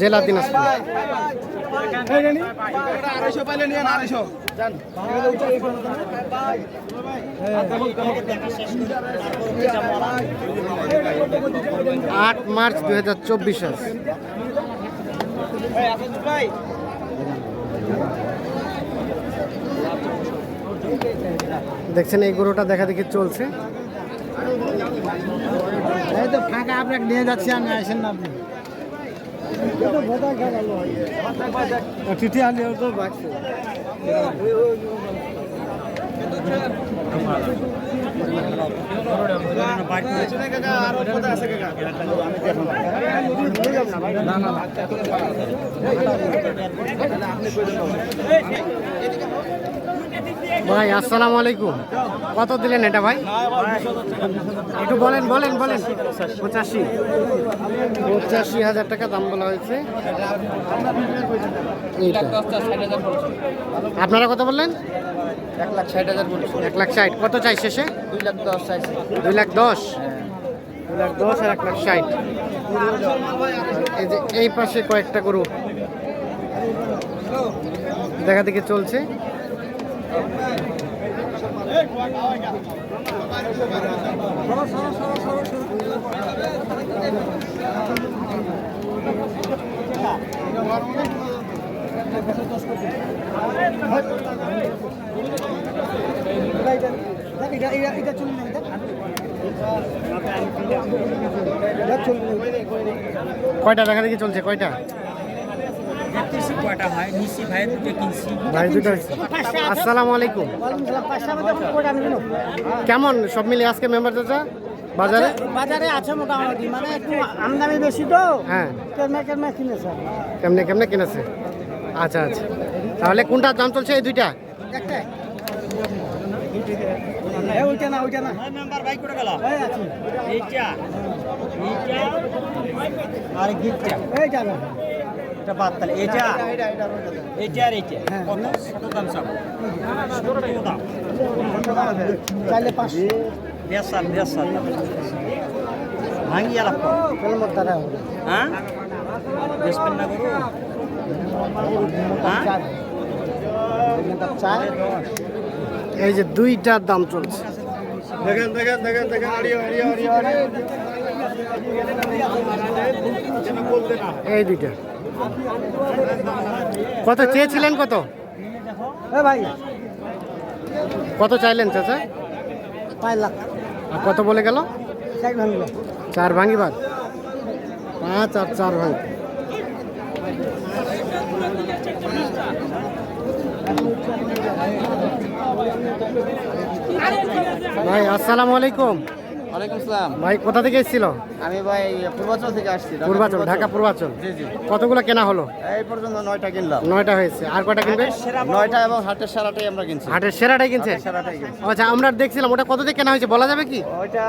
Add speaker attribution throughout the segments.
Speaker 1: জেলা
Speaker 2: আড়াইশো
Speaker 1: আট মার্চ দু হাজার চব্বিশ দেখছেন এই গরুটা দেখা দেখি চলছে।
Speaker 2: এই তো ফাঁকা আপনাকে নিয়ে যাচ্ছি আমি আসেন না আপনি। চিঠি আনলে তো বাঁচছে
Speaker 1: ভাই, আসসালামু আলাইকুম। কত দিলেন এটা ভাই? একটু বলেন বলেন বলেন। পঁচাশি। পঁচাশি হাজার টাকা দাম বলা হয়েছে। আপনারা কত বললেন?
Speaker 2: এক লাখ ষাট। হাজার
Speaker 1: এক লাখ ষাট কত চাই শেষে?
Speaker 2: দুই লাখ দশ চাইছে
Speaker 1: দুই লাখ দশ। দুই লাখ দশ আর এক লাখ ষাট। এই যে এই পাশে কয়েকটা গরু। দেখা দেখি চলছে। কয়টা? দেখা দেখি চলছে কয়টা?
Speaker 3: কয়টা হয় ভাই দুটো কিনছি।
Speaker 1: ভাই দুটো আসসালামু আলাইকুম। কেমন সব মিলে আজকে মেম্বার চাচা বাজারে?
Speaker 2: বাজারে আছে মোটামুটি মানে একটু আমদানি বেশি তো।
Speaker 1: হ্যাঁ।
Speaker 2: কেরমে কেরমে কিনেছে?
Speaker 1: কেমনে কেমনে কিনেছে? আচ্ছা আচ্ছা। তাহলে কোনটা দাম চলছে এই দুইটা?
Speaker 2: একটাই ওইটা না ওইটা না।
Speaker 3: মেম্বার ভাই করে গেল? এইটা এইটা। আর গিটটা
Speaker 2: এইটা না।
Speaker 3: এটা বাদ তাহলে।
Speaker 2: এটা এটা
Speaker 3: আর। এইটা
Speaker 2: হ্যাঁ।
Speaker 3: কত? কত দাম সব কত দাম
Speaker 2: চাইলে পাঁচশো।
Speaker 3: দেড় সাল দেড় সাল। ভাঙি আলাপ হ্যাঁ? বেসপেন না করু হ্যাঁ?
Speaker 1: এই যে দুইটার দাম চলছে।
Speaker 2: দেখেন দেখেন দেখেন দেখেন।
Speaker 1: এই দুইটা। কত চেয়েছিলেন কত?
Speaker 2: ভাই
Speaker 1: কত চাইলেন চাচা?
Speaker 2: পাঁচ লাখ
Speaker 1: আর কত বলে গেল?
Speaker 2: চার
Speaker 1: ভাঙি বাদ। পাঁচ আর চার ভাঙি। ভাই, আসসালামু আলাইকুম।
Speaker 2: ওয়ালাইকুম
Speaker 1: ভাই কোথা থেকে এসেছিল?
Speaker 2: আমি ভাই পূর্বাচল থেকে আসছি
Speaker 1: পূর্বাচল ঢাকা পূর্বাচল।
Speaker 2: জি জি।
Speaker 1: কতগুলো কেনা হলো?
Speaker 2: এই পর্যন্ত নয়টা কিনলাম।
Speaker 1: নয়টা হয়েছে। আর কয়টা কিনবে?
Speaker 2: নয়টা এবং হাটের সারাটাই আমরা কিনছি।
Speaker 1: হাটের সেরাটাই কিনছে? আচ্ছা আমরা দেখছিলাম ওটা কত দিয়ে কেনা হয়েছে বলা যাবে কি?
Speaker 2: ওইটা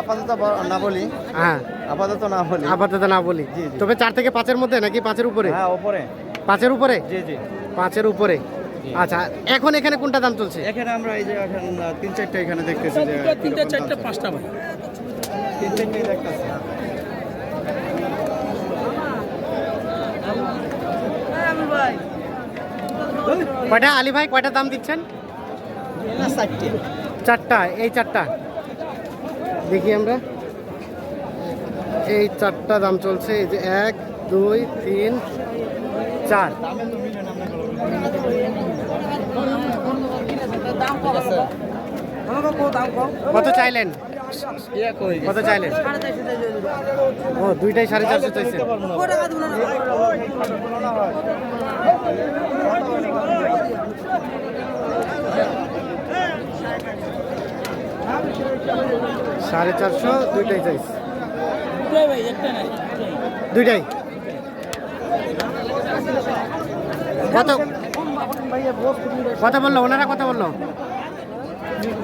Speaker 2: আপাতত না বলি।
Speaker 1: হ্যাঁ।
Speaker 2: আপাতত না বলি।
Speaker 1: আপাতত না বলি। তবে চার থেকে পাঁচের মধ্যে নাকি পাঁচের উপরে?
Speaker 2: হ্যাঁ ওপরে
Speaker 1: পাঁচের উপরে?
Speaker 2: জি জি।
Speaker 1: পাঁচের উপরে। আচ্ছা এখন এখানে কোনটা দাম চলছে?
Speaker 2: এখানে আমরা এই যে এখন তিন চারটা এখানে দেখতেছি যে
Speaker 3: তিনটা চারটা পাঁচটা ভাই
Speaker 2: তিন চারটাই দেখতেছি।
Speaker 1: কয়টা আলী ভাই কয়টা দাম দিচ্ছেন?
Speaker 2: না চারটা।
Speaker 1: এই চারটা। দেখি আমরা। এই চারটা দাম চলছে এই যে এক দুই তিন চার। কত চাইলেন? কত চাইলেন? ও, দুইটাই সাড়ে চারশো চাইছে সাড়ে চারশো, দুইটাই চাইছে। দুইটাই? কত? কথা বলল, ওনারা কথা বলল?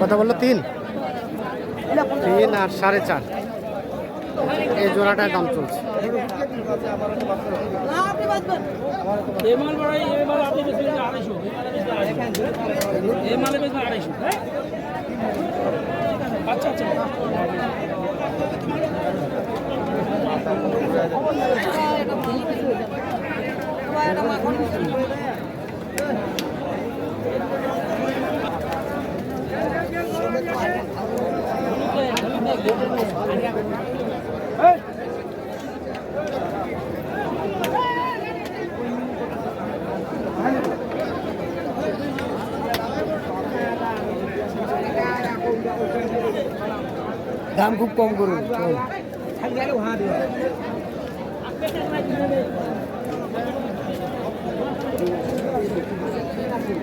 Speaker 1: কত বলল তিন? তিন আর সাড়ে চার। এই জোড়াটার দাম চলছে।
Speaker 4: এমাল বাড়াই
Speaker 1: দাম খুব কম করুন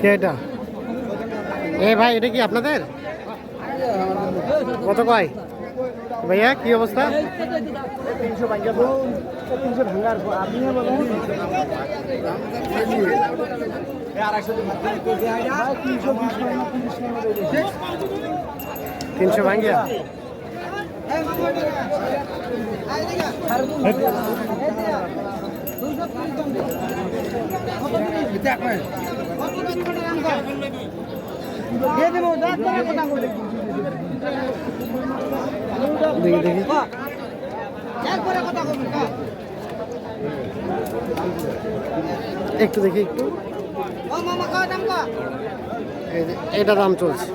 Speaker 1: কে এ ভাই এটা কি আপনাদের? কত কয়? ভাইয়া কি অবস্থা তিনশো ভাঙ্গিয়া দেখি দেখি। একটু দেখি একটু। এটা দাম চলছে।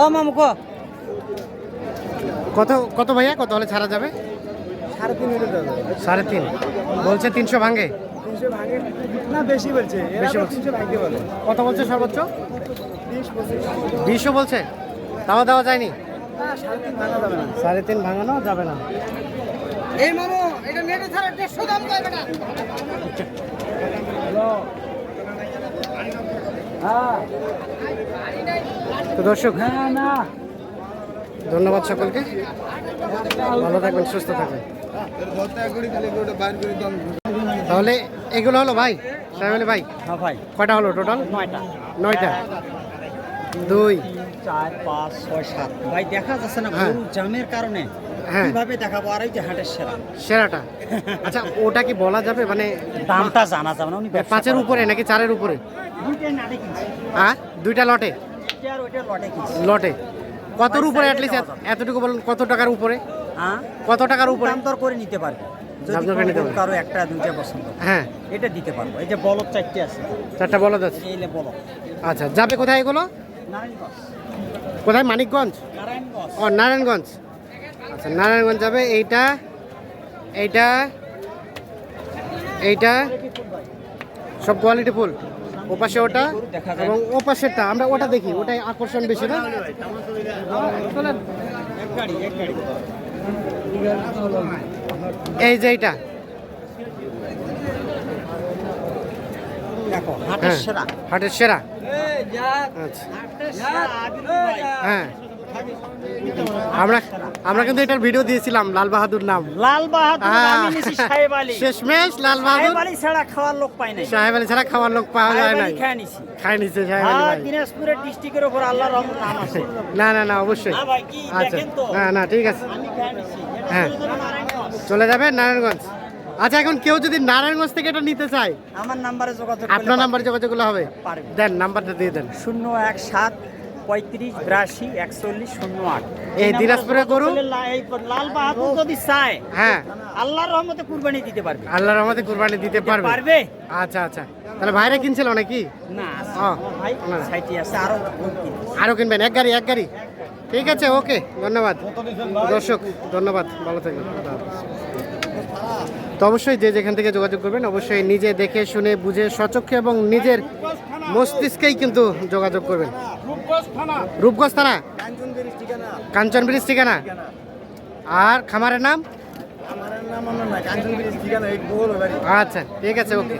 Speaker 3: ও মামু কো।
Speaker 1: কত কত ভাইয়া? কত হলে ছাড়া যাবে?
Speaker 2: সাড়ে তিন
Speaker 1: সাড়ে তিন। বলছে তিনশো ভাঙে?
Speaker 2: তিনশো ভাগে না বেশি বলছে।
Speaker 1: কত বলছে সর্বোচ্চ?
Speaker 2: বিশ
Speaker 1: বলছে? তাও দেওয়া যায়নি?
Speaker 2: সাড়ে তিন ভাঙা যাবে না।
Speaker 1: সাড়ে তিন ভাঙানো যাবে না।
Speaker 3: এই মামু এটা নেটে ছাড়া দেড়শো দাম করবে না।
Speaker 1: তো দর্শক ধন্যবাদ সকলকে। ভালো থাকবেন সুস্থ থাকবেন। তাহলে এগুলো হলো ভাই? সাহেব ভাই
Speaker 3: হ্যাঁ ভাই।
Speaker 1: কয়টা হলো টোটাল
Speaker 3: নয়টা।
Speaker 1: নয়টা। দুই।
Speaker 3: চার পাঁচ ছয় সাত। ভাই দেখা যাচ্ছে না
Speaker 1: হ্যাঁ।
Speaker 3: গরু জামের কারণে
Speaker 1: হ্যাঁ।
Speaker 3: কীভাবে দেখাবো? আর এই যে হাটের সেরা।
Speaker 1: সেরাটা। আচ্ছা ওটা কি বলা যাবে? মানে
Speaker 3: দামটা জানা যাবে না উনি
Speaker 1: পাঁচের উপরে নাকি চারের উপরে? হ্যাঁ? দুইটা লটে?
Speaker 3: আর লটে
Speaker 1: কতর উপরে অ্যাটলিস্ট এতটুকু বলুন কত টাকার উপরে?
Speaker 3: হ্যাঁ?
Speaker 1: কত টাকার উপরে?
Speaker 3: দাম দর করে নিতে পারবে। যদি
Speaker 1: করে
Speaker 3: একটা দুইটা পছন্দ
Speaker 1: হ্যাঁ
Speaker 3: এটা দিতে পারব। এই যে বলদ চারটে আছে।
Speaker 1: চারটা বলা যাচ্ছে
Speaker 3: এই বলদ।
Speaker 1: আচ্ছা যাবে কোথায় এগুলো? কোথায়? মানিকগঞ্জ? ও নারায়ণগঞ্জ। আচ্ছা নারায়ণগঞ্জ যাবে। এইটা এইটা এইটা সব কোয়ালিটি ফুল। ওপাশে ওটা। এবং ওপাশেরটা আমরা ওটা দেখি ওটাই আকর্ষণ বেশি না? এই যে এইটা।
Speaker 3: হাটের
Speaker 1: হ্যাঁ।
Speaker 3: সেরা।
Speaker 1: হাটের সেরা? আচ্ছা। হ্যাঁ। আমরা আমরা কিন্তু এটার ভিডিও দিয়েছিলাম লাল বাহাদুর নাম।
Speaker 3: লাল বাহাদুর
Speaker 1: হ্যাঁ।
Speaker 3: আমি সাহেব আলী।
Speaker 1: শেষমেশ লাল বাহাদুর।
Speaker 3: সাহেব আলী ছাড়া খাওয়ার লোক পাই নাই।
Speaker 1: সাহেব আলী ছাড়া খাওয়ার লোক পাওয়া যায়
Speaker 3: সাহেব
Speaker 1: নাই।
Speaker 3: নিছি।
Speaker 1: খাই নিচ্ছে সাহেব আলী
Speaker 3: হ্যাঁ
Speaker 1: ভাই।
Speaker 3: দিনাজপুরের ডিস্ট্রিক্টের উপর আল্লাহর রহমত নাম আছে।
Speaker 1: না না না অবশ্যই।
Speaker 3: না ভাই, কি
Speaker 1: আচ্ছা। না না ঠিক আছে।
Speaker 3: আমি নিছি।
Speaker 1: হ্যাঁ। চলে যাবে নারায়ণগঞ্জ। আচ্ছা এখন কেউ যদি নারায়ণগঞ্জ থেকে এটা নিতে চায়
Speaker 3: আমার নাম্বারে যোগাযোগ
Speaker 1: আপনার নাম্বার যোগাযোগ করলে হবে? দেন নাম্বারটা দিয়ে দেন।
Speaker 3: শূন্য এক সাত পঁয়ত্রিশ বিরাশি একচল্লিশ শূন্য আট।
Speaker 1: এই দিনাজপুরের গরু?
Speaker 3: লাল বাহাদুর যদি চায়
Speaker 1: হ্যাঁ।
Speaker 3: আল্লাহর রহমতে কুরবানি দিতে পারবে।
Speaker 1: আল্লাহর রহমতে কুরবানি দিতে পারবে?
Speaker 3: পারবে?
Speaker 1: আচ্ছা আচ্ছা। তাহলে ভাইরা কিনছিল নাকি?
Speaker 3: না ভাই। সাইটি আছে আরও
Speaker 1: আরও কিনবেন এক গাড়ি এক গাড়ি। ঠিক আছে ওকে ধন্যবাদ। দর্শক ধন্যবাদ। ভালো থাকবেন। তো অবশ্যই যে যেখান থেকে যোগাযোগ করবেন অবশ্যই নিজে দেখে শুনে বুঝে সচক্ষে এবং নিজের মস্তিষ্কেই কিন্তু যোগাযোগ করবেন। রূপগঞ্জ থানা। কাঞ্চন ব্রিজ ঠিকানা। আর খামারের নাম? আচ্ছা ঠিক আছে ওকে।